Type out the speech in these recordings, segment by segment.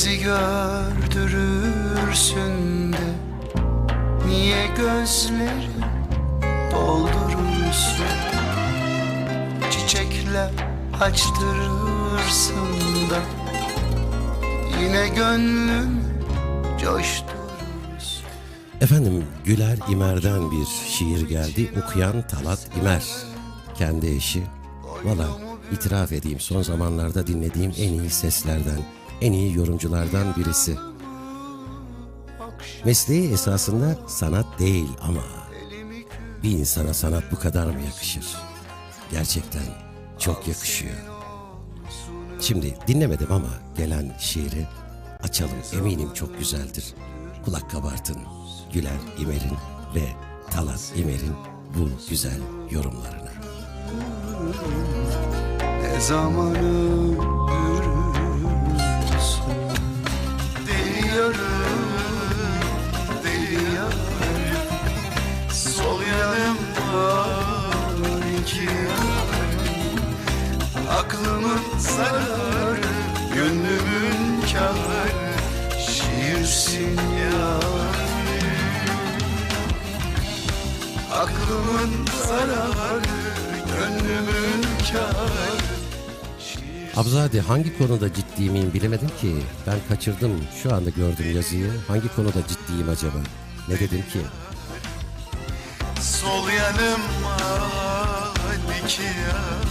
Bizi gördürürsün de Niye gözleri doldurursun Çiçekle açtırırsın da Yine gönlüm coşturursun Efendim Güler İmer'den bir şiir geldi. Okuyan Talat İmer. Kendi eşi. Valla itiraf edeyim son zamanlarda dinlediğim en iyi seslerden, en iyi yorumculardan birisi. Mesleği esasında sanat değil ama bir insana sanat bu kadar mı yakışır? Gerçekten çok yakışıyor. Şimdi dinlemedim ama gelen şiiri açalım. Eminim çok güzeldir. Kulak kabartın. Güler İmer'in ve Talat İmer'in bu güzel yorumlarına. Ne zaman yarım Aklımın zararı, gönlümün kârı Şiirsin yarim Aklımın zararı, gönlümün kârı Abzade hangi konuda ciddi miyim bilemedim ki. Ben kaçırdım. Şu anda gördüm yazıyı. Hangi konuda ciddiyim acaba? Ne dedim ki? Sol yanım yar.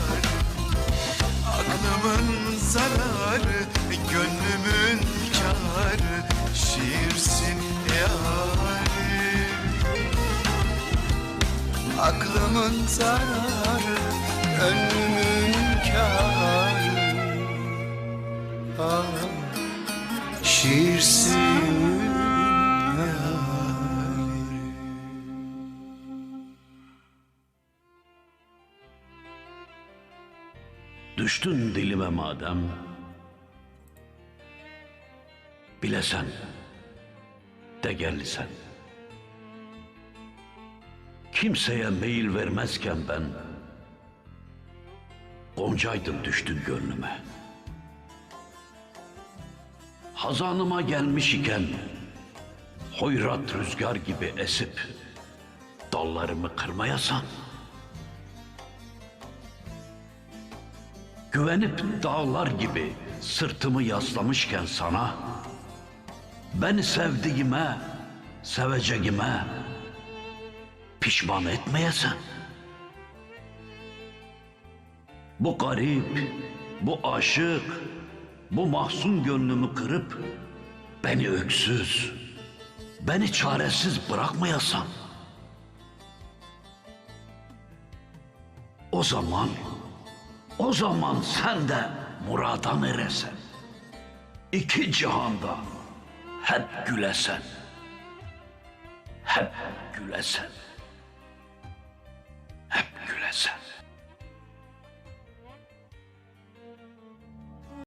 Aklımın zararı Gönlümün kârı Şiirsin yarim Aklımın zararı Gönlümün kârı ah, Şiirsin Düştün dilime madem. Bilesen Değerlisen Kimseye meyil vermezken ben Goncaydın düştün gönlüme. Hazanıma gelmiş iken Hoyrat rüzgar gibi esip Dallarımı kırmayasan Güvenip dağlar gibi sırtımı yaslamışken sana Beni sevdiğime, seveceğime pişman etmeyesen Bu garip, bu aşık, bu mahzun gönlümü kırıp Beni öksüz, beni çaresiz bırakmayasan. O zaman o zaman sen de muradan eresen. İki cihanda hep gülesen. Hep gülesen.